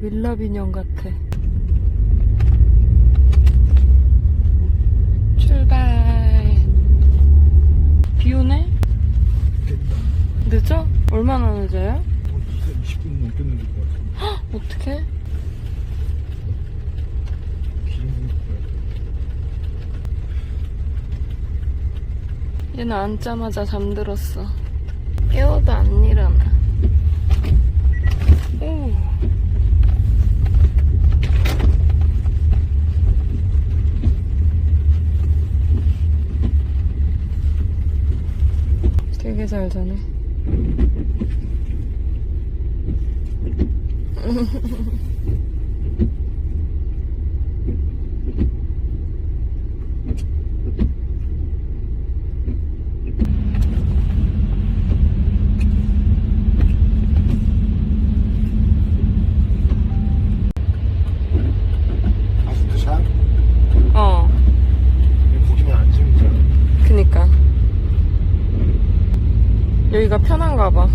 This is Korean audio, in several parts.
밀랍 인형 같아. 출발. 비 오네? 늦어? 얼마나 늦어요? 어, 20분 넘겠는데 것 같아. 어떡해? 기름 붓고 얘는 앉자마자 잠들었어. 깨워도 안 일어나. 오. 되게 잘 자네. 아스트샷? 어, 거기만 앉으면 되잖아. 그니까. 여기가 편한가 봐.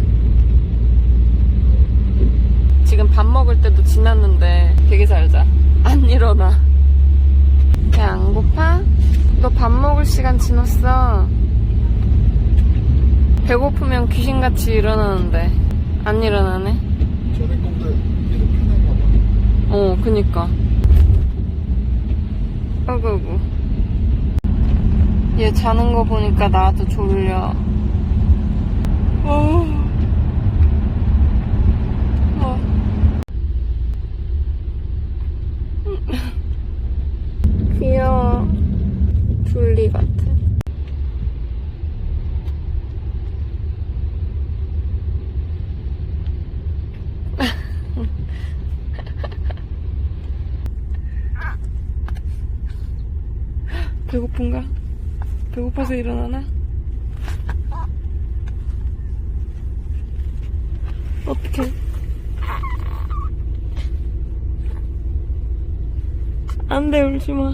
지금 밥 먹을 때도 지났는데 되게 잘 자. 안 일어나. 야, 안 고파? 너 밥 먹을 시간 지났어. 배고프면 귀신같이 일어나는데. 안 일어나네? 편한가 봐. 어, 그니까. 아이고. 얘 자는 거 보니까 나도 졸려. 어. 어. 귀여워. 둘리 같아. 배고픈가? 배고파서 일어나나? 어떡해. 안 돼, 울지 마.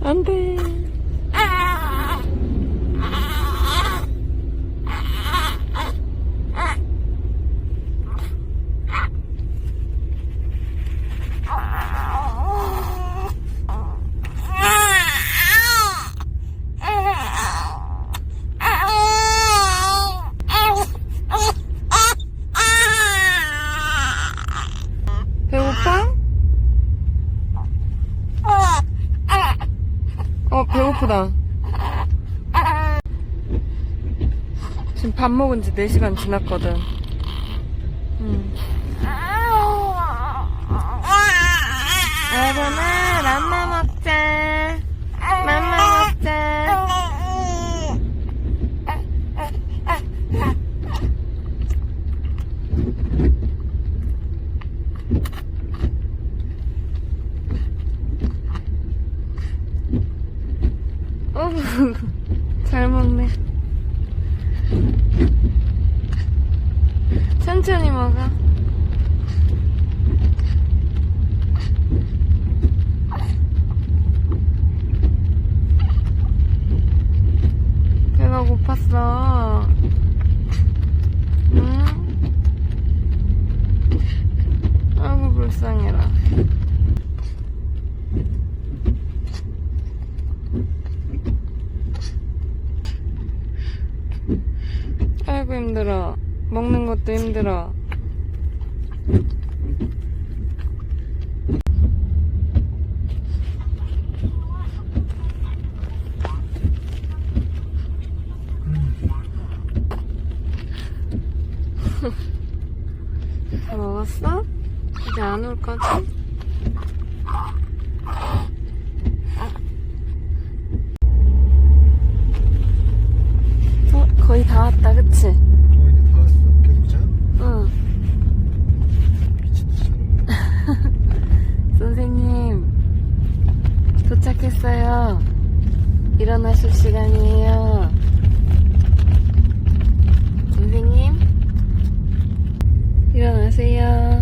안 돼. 배고프다. 지금 밥 먹은 지 4시간 지났거든. 응. 여러분아, 맘마 먹자. 맘마 먹자. 어, 잘 먹네. 천천히 먹어. 배가 고팠어. 응? 아이고, 불쌍해라. 아이고 힘들어. 먹는 것도 힘들어. 다 먹었어? 이제 안 올 거지? 어, 거의 다 왔다, 그치? 어, 이제 다 왔어. 계속 자? 응. 미친 듯이 자는 선생님, 도착했어요. 일어나실 시간이에요. 선생님, 일어나세요.